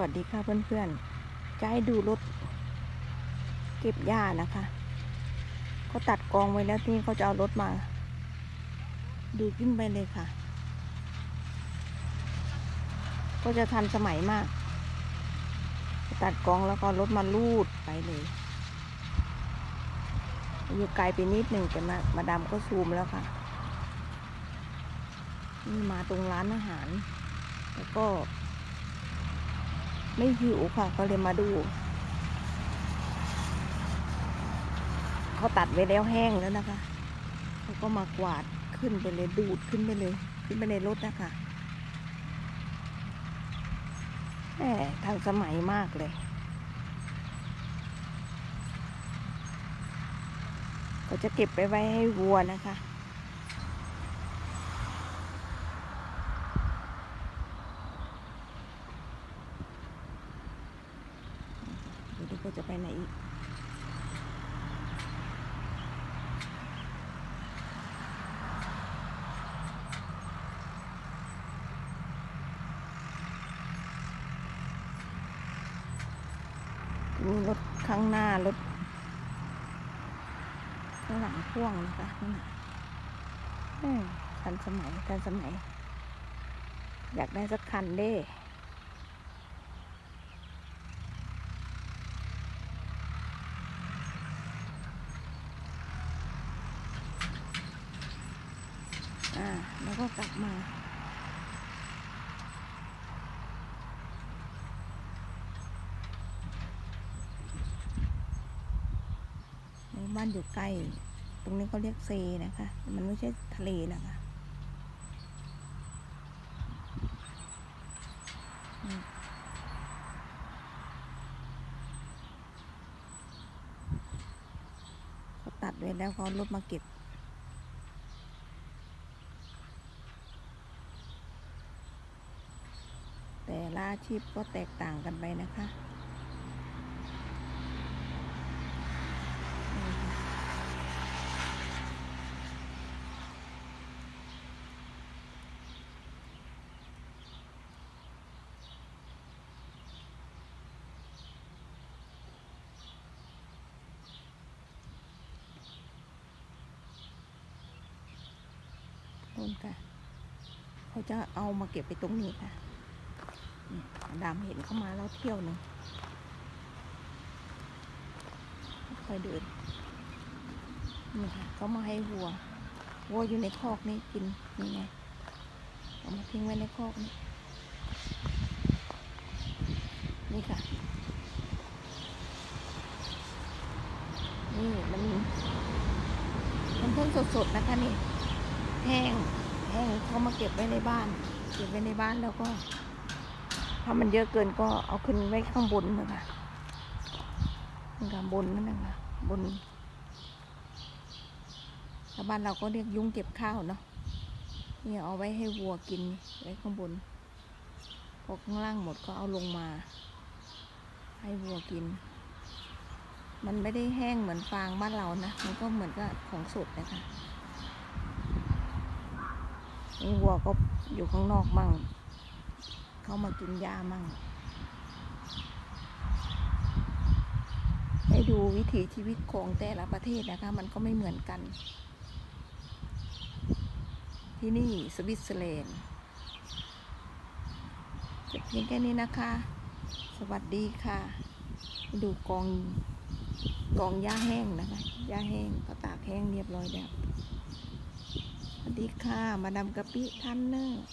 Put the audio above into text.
วัสดีค่ะเพื่อนๆจะให้ดูรถเก็บหญ้านะคะเขาตัดกองไว้แล้วที่เขาจะเอารถมา ดูขึ้นไปเลยค่ะ ก็จะทันสมัยมาก ตัดกองแล้วก็รถมาลูดไปเลยอยู่ไกลไปนิดหนึ่งแต่มามาดามก็ซูมแล้วค่ะนี่มาตรงร้านอาหาร แล้วก็ ไม่หิวค่ะ ก็เลยมาดู เขาตัดไว้แล้วแห้งแล้วนะคะแล้วก็มากวาดขึ้นไปเลยดูดขึ้นไปเลย ขึ้นไปในรถนะคะแหมทันสมัยมากเลย ก็จะเก็บไปไว้ให้วัวนะคะ เดี๋ยวดูว่าจะไปไหนอีกมีรถข้างหน้ารถข้างหลังพ่วงนะคะนั่นทันสมัยทันสมัย อยากได้สักคันเด้ อ่า แล้ว ก็กลับมาบ้านอยู่ใกล้ ตรงนี้เขาเรียกเซนะคะ มันไม่ใช่ทะเลนะคะอืมเขาตัดไว้แล้วเขาเอารถมาเก็บ แต่ ละอาชีพก็แตกต่างกันไปนะคะนู่นค่ะ เขาจะเอามาเก็บไปตรงนี้ค่ะ ดามเห็นเข้ามาแล้วเที่ยวหนึ่งค่อยเดินนี่ค่ะเขามาให้วัว วัวอยู่ในคอกนี่กินนี่ไงเอามาทิ้งไว้ในคอกนี่นี่ค่ะ นี่มันมันเพิ่งสดๆนะคะนี่ แห้ง แห้งเขามาเก็บไว้ในบ้าน เก็บไว้ในบ้านแล้วก็ ถ้ามันเยอะเกินก็เอาขึ้นไว้ข้างบนนะคะนี่ค่ะบนนั่นนะคะบนชาวบ้านเราก็เรียกยุ้งเก็บข้าวเนาะเนี่ยเอาไว้ให้วัวกินไว้ข้างบนพอข้างล่างหมดก็เอาลงมา ให้วัวกิน มันไม่ได้แห้งเหมือนฟางบ้านเรานะ มันก็เหมือนกับของสดนะคะนี่วัวก็อยู่ข้างนอกมั่ง เข้ามากินยามั่งให้ดูวิถีชีวิตของแต่ละประเทศนะคะ มันก็ไม่เหมือนกัน ที่นี่สวิตเซอร์แลนด์จบเพียงแค่นี้นะคะ สวัสดีค่ะให้ดูกองกองหญ้าแห้งนะคะหญ้าแห้งก็ตากแห้งเรียบร้อยแล้วสวัสดีค่ะ มาดามกะปิทันเนอร์